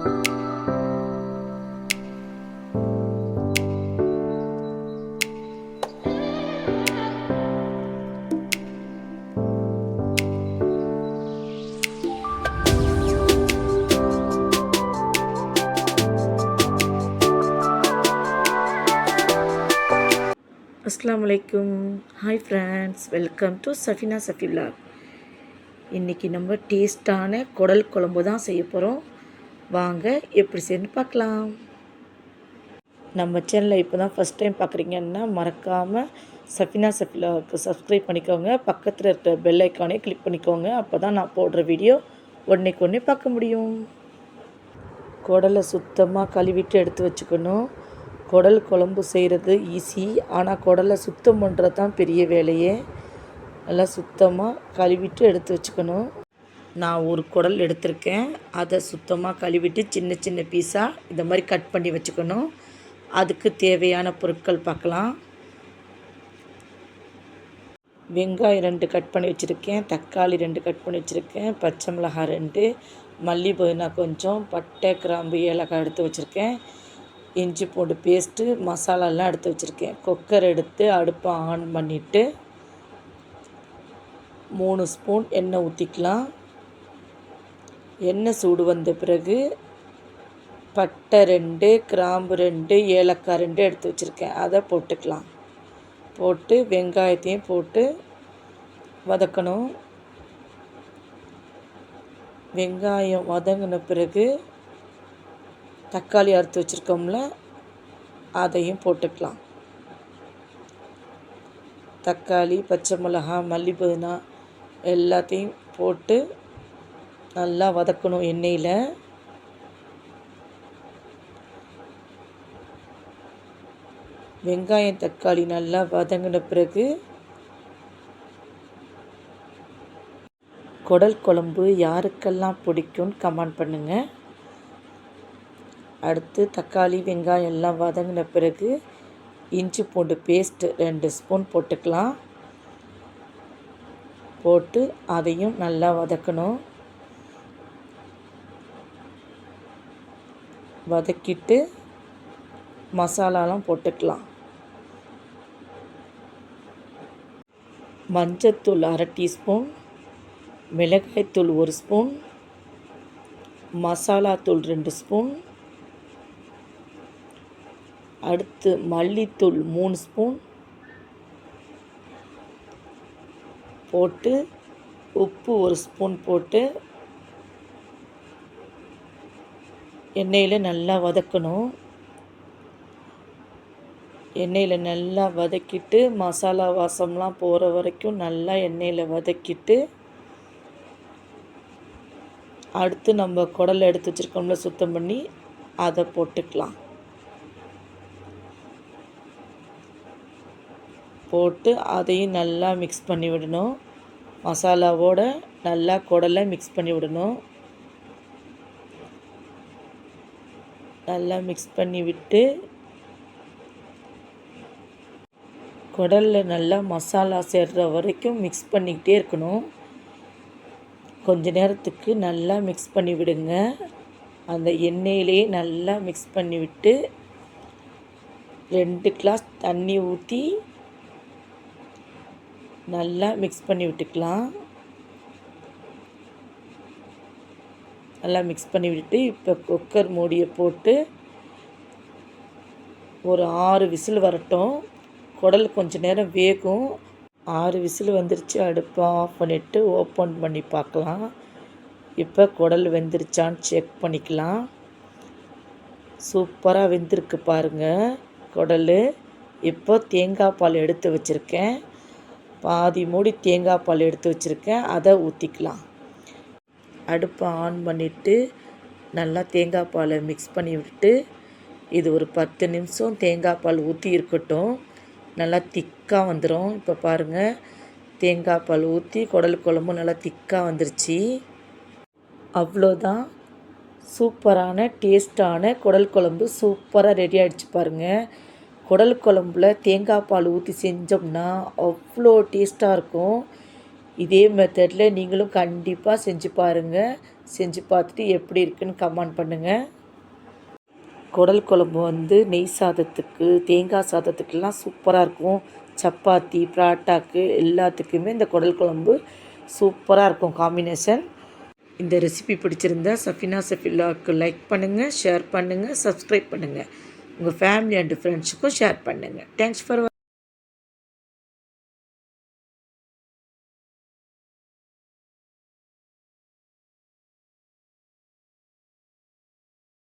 அஸ்ஸலாமு அலைக்கும். Hi friends welcome to Safina Safila இன்றைக்கி நம்ம டேஸ்ட்டான குடல் குழம்பு தான் செய்ய போகிறோம் வாங்க எப்படி செய்யணும்னு பார்க்கலாம். நம்ம சேனலை இப்போ தான் ஃபஸ்ட் டைம் பார்க்குறீங்கன்னா மறக்காமல் சஃபினா சஃபிலாவுக்கு சப்ஸ்கிரைப் பண்ணிக்கோங்க. பக்கத்தில் இருக்கிற பெல் ஐக்கானே கிளிக் பண்ணிக்கோங்க. அப்போ தான் நான் போடுற வீடியோ உடனேக்கு உடனே பார்க்க முடியும். குடலை சுத்தமாக கழுவிட்டு எடுத்து வச்சுக்கணும். குடல் குழம்பு செய்கிறது ஈஸி ஆனால் குடலை சுத்தம் பண்ணுறது தான் பெரிய வேலையே. நல்லா சுத்தமாக கழுவிட்டு எடுத்து வச்சுக்கணும். நான் ஒரு குடல் எடுத்திருக்கேன். அதை சுத்தமாக கழுவிட்டு சின்ன சின்ன பீஸாக இந்த மாதிரி கட் பண்ணி வச்சுக்கணும். அதுக்கு தேவையான பொருட்கள் பார்க்கலாம். வெங்காயம் ரெண்டு கட் பண்ணி வச்சுருக்கேன். தக்காளி ரெண்டு கட் பண்ணி வச்சுருக்கேன். பச்சை மிளகாய் ரெண்டு மல்லி புதினா கொஞ்சம் பட்டை கிராம்பு ஏலக்காய் எடுத்து வச்சுருக்கேன். இஞ்சி பூண்டு பேஸ்ட்டு மசாலாலாம் எடுத்து வச்சுருக்கேன். குக்கர் எடுத்து அடுப்பை ஆன் பண்ணிவிட்டு மூணு ஸ்பூன் எண்ணெய் ஊற்றிக்கலாம் எண்ணெய் சூடு வந்த பிறகு பட்டை ரெண்டு கிராம்பு ரெண்டு ஏலக்காய் ரெண்டு எடுத்து வச்சுருக்கேன். அதை போட்டுக்கலாம். போட்டு வெங்காயத்தையும் போட்டு வதக்கணும். வெங்காயம் வதங்கின பிறகு தக்காளி அறுத்து வச்சுருக்கோம்ல அதையும் போட்டுக்கலாம். தக்காளி பச்சை மிளகா மல்லி புதினா எல்லாத்தையும் போட்டு நல்லா வதக்கணும் எண்ணெயில். வெங்காயம் தக்காளி நல்லா வதங்கின பிறகு குடல் குழம்பு யாருக்கெல்லாம் பிடிக்கும்னு கமெண்ட் பண்ணுங்கள் அடுத்து தக்காளி வெங்காயம் எல்லாம் வதங்கின பிறகு இஞ்சி பூண்டு பேஸ்ட்டு ரெண்டு ஸ்பூன் போட்டுக்கலாம். போட்டு அதையும் நல்லா வதக்கணும். வதக்கிட்டு மசாலாலாம் போட்டுக்கலாம். மஞ்சத்தூள் அரை டீஸ்பூன் மிளகாய்த்தூள் ஒரு ஸ்பூன் மசாலாத்தூள் ரெண்டு ஸ்பூன் அடுத்து மல்லித்தூள் மூணு ஸ்பூன் போட்டு உப்பு ஒரு ஸ்பூன் போட்டு எண்ணெயில் நல்லா வதக்கணும். எண்ணெயில் நல்லா வதக்கிட்டு மசாலா வாசம்லாம் போகிற வரைக்கும் நல்லா எண்ணெயில் வதக்கிட்டு அடுத்து நம்ம குடலை எடுத்து வச்சுருக்கோம்ல சுத்தம் பண்ணி அதை போட்டுக்கலாம். போட்டு அதையும் நல்லா மிக்ஸ் பண்ணி விடணும். மசாலாவோட நல்லா குடலை மிக்ஸ் பண்ணி விடணும். நல்லா மிக்ஸ் பண்ணி விட்டு குடலில் நல்லா மசாலா சேர்கிற வரைக்கும் மிக்ஸ் பண்ணிக்கிட்டே இருக்கணும். கொஞ்ச நேரத்துக்கு நல்லா மிக்ஸ் பண்ணி விடுங்க அந்த எண்ணெயிலே நல்லா மிக்ஸ் பண்ணி விட்டு ரெண்டு கிளாஸ் தண்ணி ஊற்றி நல்லா மிக்ஸ் பண்ணி விட்டுக்கலாம் நல்லா மிக்ஸ் பண்ணி விட்டுட்டு இப்போ குக்கர் மூடியை போட்டு ஒரு ஆறு விசில் வரட்டும். குடல் கொஞ்ச நேரம் வேகும். ஆறு விசில் வந்துருச்சு அடுப்பை ஆஃப் பண்ணிவிட்டு ஓப்பன் பண்ணி பார்க்கலாம். இப்போ குடல் வெந்துருச்சான்னு செக் பண்ணிக்கலாம். சூப்பராக வெந்திருக்கு பாருங்கள் குடல். இப்போ தேங்காய் பால் எடுத்து வச்சுருக்கேன். பாதி மூடி தேங்காய் பால் எடுத்து வச்சுருக்கேன். அதை ஊற்றிக்கலாம் அடுப்பை ஆன் பண்ணிவிட்டு நல்லா தேங்காய் பாலை மிக்ஸ் பண்ணி விட்டு இது ஒரு பத்து நிமிஷம் தேங்காய் பால் ஊற்றி இருக்கட்டும். நல்லா திக்காக வந்துடும் இப்போ பாருங்கள் தேங்காய் பால் ஊற்றி குடல் குழம்பும் நல்லா திக்காக வந்துருச்சு. அவ்வளோதான். சூப்பரான டேஸ்ட்டான குடல் குழம்பு சூப்பராக ரெடி ஆகிடுச்சு பாருங்கள் குடல் குழம்புல தேங்காய் பால் ஊற்றி செஞ்சோம்னா அவ்வளோ டேஸ்ட்டாக இருக்கும். இதே மெத்தடில் நீங்களும் கண்டிப்பாக செஞ்சு பாருங்கள் செஞ்சு பார்த்துட்டு எப்படி இருக்குன்னு கமெண்ட் பண்ணுங்கள் குடல் குழம்பு வந்து நெய் சாதத்துக்கு தேங்காய் சாதத்துக்கெல்லாம் சூப்பராக இருக்கும். சப்பாத்தி பராட்டாக்கு எல்லாத்துக்குமே இந்த குடல் குழம்பு சூப்பராக இருக்கும் காம்பினேஷன் இந்த ரெசிபி பிடிச்சிருந்தா சஃபினா சஃபில்லாவுக்கு லைக் பண்ணுங்கள் ஷேர் பண்ணுங்கள் சப்ஸ்கிரைப் பண்ணுங்கள் உங்கள் ஃபேமிலி அண்ட் ஃப்ரெண்ட்ஸுக்கும் ஷேர் பண்ணுங்கள் தேங்க்ஸ் ஃபார்